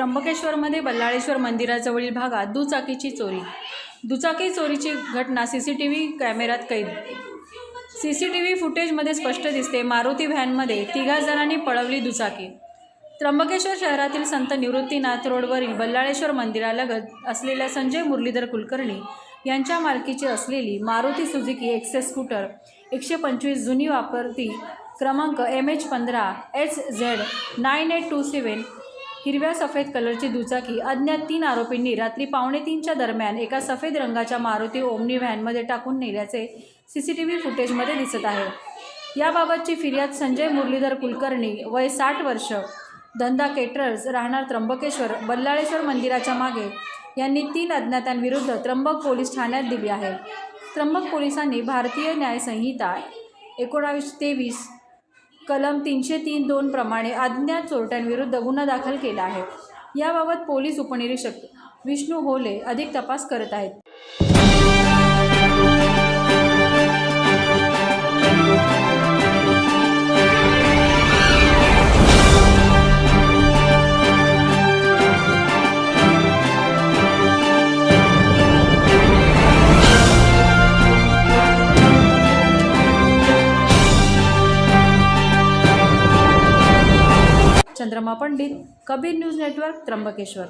त्र्यंबकेश्वरमध्ये बल्लाळेश्वर मंदिराजवळील भागात दुचाकीची चोरी. दुचाकी चोरीची घटना सी सी टी व्ही कॅमेऱ्यात कैद. सी सी टी व्ही फुटेजमध्ये स्पष्ट दिसते मारुती व्हॅनमध्ये तिघा जणांनी पळवली दुचाकी. त्र्यंबकेश्वर शहरातील संत निवृत्तीनाथ रोडवरील बल्लाळेश्वर मंदिरालगत असलेल्या संजय मुरलीधर कुलकर्णी यांच्या मालकीची असलेली मारुती सुझुकी एक्सेस स्कूटर एकशे पंचवीस जुनी वापरती क्रमांक एम एच पंधरा H Z nine eight two seven हिरव्या सफेद कलरची दुचाकी अज्ञात तीन आरोपींनी रात्री पावणे तीनच्या दरम्यान एका सफेद रंगाच्या मारुती ओमनी व्हॅनमध्ये टाकून नेल्याचे सी सी टी व्ही फुटेजमध्ये दिसत आहे. याबाबतची फिर्याद संजय मुरलीधर कुलकर्णी वय साठ वर्ष धंदा केटरर्स राहणार त्र्यंबकेश्वर बल्लाळेश्वर मंदिराच्या मागे. यांनी तीन अज्ञातांविरुद्ध त्र्यंबक पोलीस ठाण्यात दिली आहे. त्र्यंबक पोलिसांनी भारतीय न्यायसंहिता एकोणावीस तेवीस कलम तीनशे तीन दोन प्रमाणे अज्ञात चोरट्यांविरुद्ध गुन्हा दाखल केला आहे. याबाबत पोलीस उपनिरीक्षक विष्णू होले अधिक तपास करत आहेत. Chandrama Pandit Kabir news network Trimbakeshwar.